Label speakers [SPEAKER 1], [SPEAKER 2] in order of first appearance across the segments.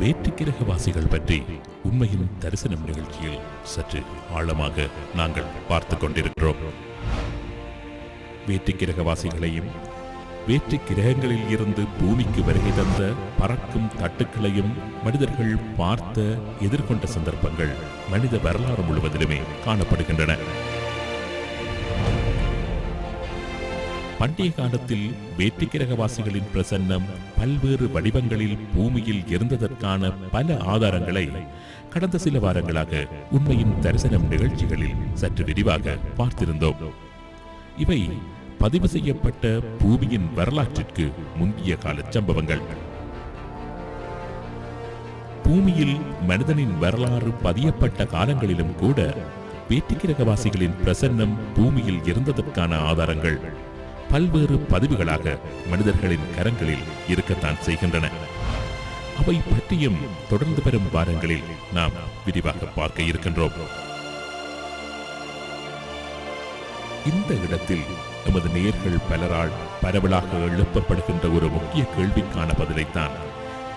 [SPEAKER 1] வேற்றுக்கிரகவாசிகள் பற்றி உண்மையின் தரிசனம் நிகழ்ச்சியில் சற்று ஆழமாக நாங்கள் பார்த்து கொண்டிருக்கிறோம். வேற்றுக்கிரகவாசிகளையும் வேற்று கிரகங்களில் இருந்து பூமிக்கு வருகை தந்த பறக்கும் தட்டுக்களையும் மனிதர்கள் பார்த்த எதிர்கொண்ட சந்தர்ப்பங்கள் மனித வரலாறு முழுவதிலுமே காணப்படுகின்றன. பண்டைய காலத்தில் வேற்றுக்கிரகவாசிகளின் பிரசன்னம் பல்வேறு வடிவங்களில் பூமியில் இருந்ததற்கான பல ஆதாரங்களை கடந்த சில வாரங்களாக உண்மையின் தரிசனம் நிகழ்ச்சிகளில் சற்று விரிவாக பார்த்திருந்தோம். இவை பதிவு செய்யப்பட்ட பூமியின் வரலாற்றிற்கு முந்திய கால சம்பவங்கள். பூமியில் மனிதனின் வரலாறு பதியப்பட்ட காலங்களிலும் கூட வேற்றுக்கிரகவாசிகளின் பிரசன்னம் பூமியில் இருந்ததற்கான ஆதாரங்கள். பல்வேறு பதிவுகளாக மனிதர்களின் கரங்களில் இருக்கத்தான் செய்கின்றன. அவை பற்றியும் தொடர்ந்து வரும் வாரங்களில் நாம் விரிவாக பார்க்க இருக்கின்றோம். இந்த இடத்தில் நமது நேர்கள் பலரால் பரவலாக எழுப்பப்படுகின்ற ஒரு முக்கிய கேள்விக்கான பதிலைத்தான்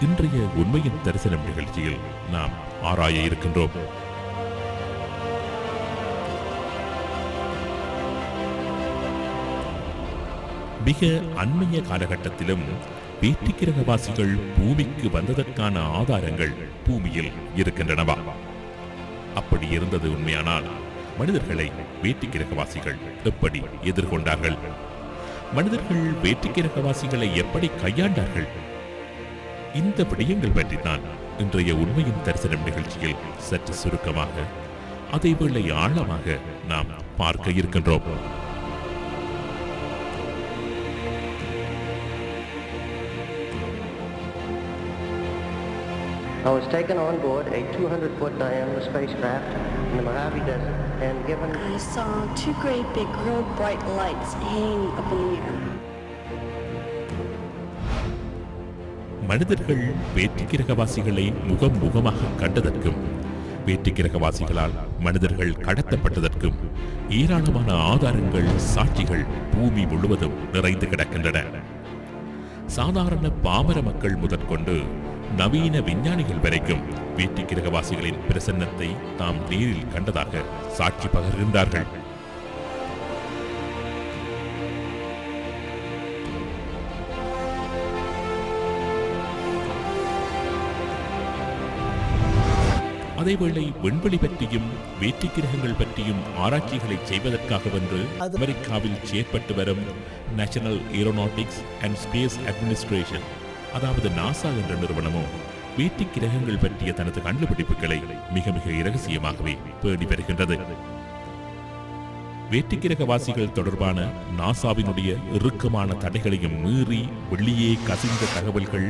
[SPEAKER 1] இன்றைய உண்மையின் தரிசனம் நிகழ்ச்சியில் நாம் ஆராய இருக்கின்றோம். மிக அண்மைய காலகட்டத்திலும் வேற்றுக்கிரகவாசிகள் பூமிக்கு வந்ததற்கான ஆதாரங்கள் பூமியில் இருக்கின்றனவா? அப்படி இருந்தது உண்மையானால் மனிதர்களை வேற்றுக்கிரகவாசிகள் எப்படி எதிர்கொண்டார்கள்? மனிதர்கள் வேற்றுக்கிரகவாசிகளை எப்படி கையாண்டார்கள்? இந்த விடயங்கள் பற்றித்தான் இன்றைய உண்மையின் தரிசனம் நிகழ்ச்சியில் சற்று சுருக்கமாக அதேவேளை ஆழமாக நாம் பார்க்க இருக்கின்றோம்.
[SPEAKER 2] I was taken on board a 200-foot diameter spacecraft in the Mojave Desert and given
[SPEAKER 3] I saw two great big real bright lights hanging up in the air.
[SPEAKER 1] மனிதர்கள் வேற்றுக்கிரகவாசிகளை முகம் முகமாக கண்டதற்கும் வேற்றுக்கிரகவாசிகளால் மனிதர்கள் கடத்தப்பட்டதற்கும் ஏராளமான ஆதாரங்கள் சாட்சிகள் பூமி முழுவதும் நிறைந்து கிடக்கின்றன சாதாரண பாமர மக்கள் முதற்கொண்டு நவீன விஞ்ஞானிகள் வரைக்கும் வேற்றுக்கிரகவாசிகளின் பிரசன்னத்தை தாம் நேரில் கண்டதாக சாட்சி பகர்கின்றார்கள். அதேவேளை விண்வெளி பற்றியும் வேற்றுக்கிரகங்கள் பற்றியும் ஆராய்ச்சிகளை செய்வதற்காக வென்று அமெரிக்காவில் செயற்பட்டு வரும் national aeronautics and space administration அதாவது நாசா என்ற நிறுவனமும் வேற்றுக்கிரகங்கள் பற்றிய தனது கண்டுபிடிப்புகளை மிக மிக இரகசியமாகவே பேணி வருகின்றது. வேற்றுக்கிரகவாசிகள் தொடர்பான நாசாவினுடைய இறுக்கமான தடைகளையும் மீறி வெளியே கசிந்த தகவல்கள்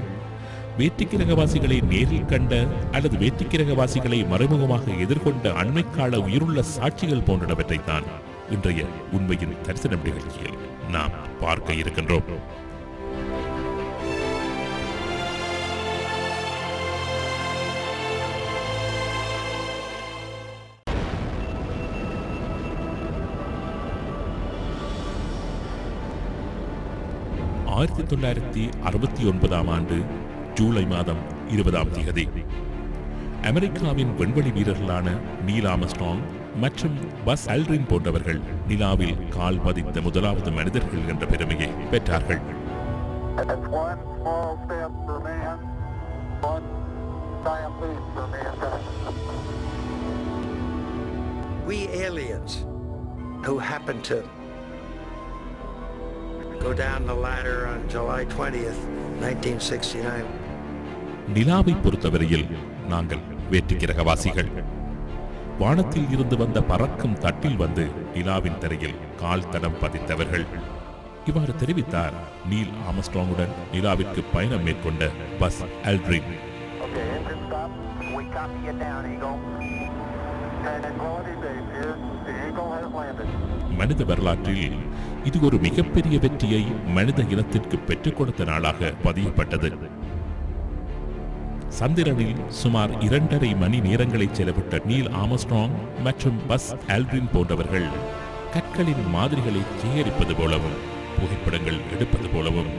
[SPEAKER 1] வேற்றுக்கிரகவாசிகளை நேரில் கண்ட அல்லது வேற்றுக்கிரகவாசிகளை மறைமுகமாக எதிர்கொண்ட அண்மைக்கால உயிருள்ள சாட்சிகள் போன்றவற்றைத்தான் இன்றைய உண்மையின் தரிசனம் நிகழ்ச்சியில் நாம் பார்க்க இருக்கின்றோம். ஆயிரத்தி தொள்ளாயிரத்தி அறுபத்தி ஒன்பதாம் ஆண்டு ஜூலை மாதம் இருபதாம் தேதி அமெரிக்காவின் விண்வெளி வீரர்களான நீல் ஆமஸ்டாங் மற்றும் பஸ் அல்ரின் போன்றவர்கள் நிலாவில் கால் பதித்த முதலாவது மனிதர்கள் என்ற பெருமையை பெற்றார்கள்.
[SPEAKER 4] We aliens who happen to go down the ladder on July 20th, 1969.
[SPEAKER 1] நிலாவை பொறுத்தவரையில் நாங்கள் வேற்றுக்கிரகவாசிகள் வானத்தில் இருந்து வந்த பறக்கும் தட்டில் வந்து நிலாவின் தரையில் கால் தடம் பதித்தவர்கள் இவ்வாறு தெரிவித்தார் நீல் ஆமஸ்ட்ராங்குடன் நிலாவிற்கு பயணம் மேற்கொண்ட Buzz Aldrin
[SPEAKER 5] Okay, engine stop. We copy you down, Eagle. And quality base here. The Eagle has landed.
[SPEAKER 1] மனித வரலாற்றில் இது ஒரு மிகப்பெரிய வெற்றியை மனித இனத்திற்கு பெற்றுக் கொடுத்த நாளாக பதியப்பட்டது. சந்திரனில் சுமார் இரண்டரை மணி நேரங்களை செலவிட்ட நீல் ஆமஸ்ட்ராங் மற்றும் பஸ் ஆல்ட்ரின் போன்றவர்கள் கற்களின் மாதிரிகளை சேகரிப்பது போலவும் புகைப்படங்கள் எடுப்பது போலவும்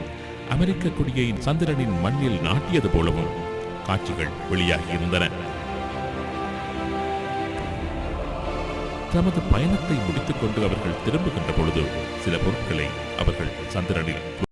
[SPEAKER 1] அமெரிக்க கொடியை சந்திரனின் மண்ணில் நாட்டியது போலவும் காட்சிகள் வெளியாகியிருந்தன தமது பயணத்தை முடித்துக் கொண்டு அவர்கள் திரும்புகின்ற பொழுது சில பொருட்களை அவர்கள் சந்திரனில்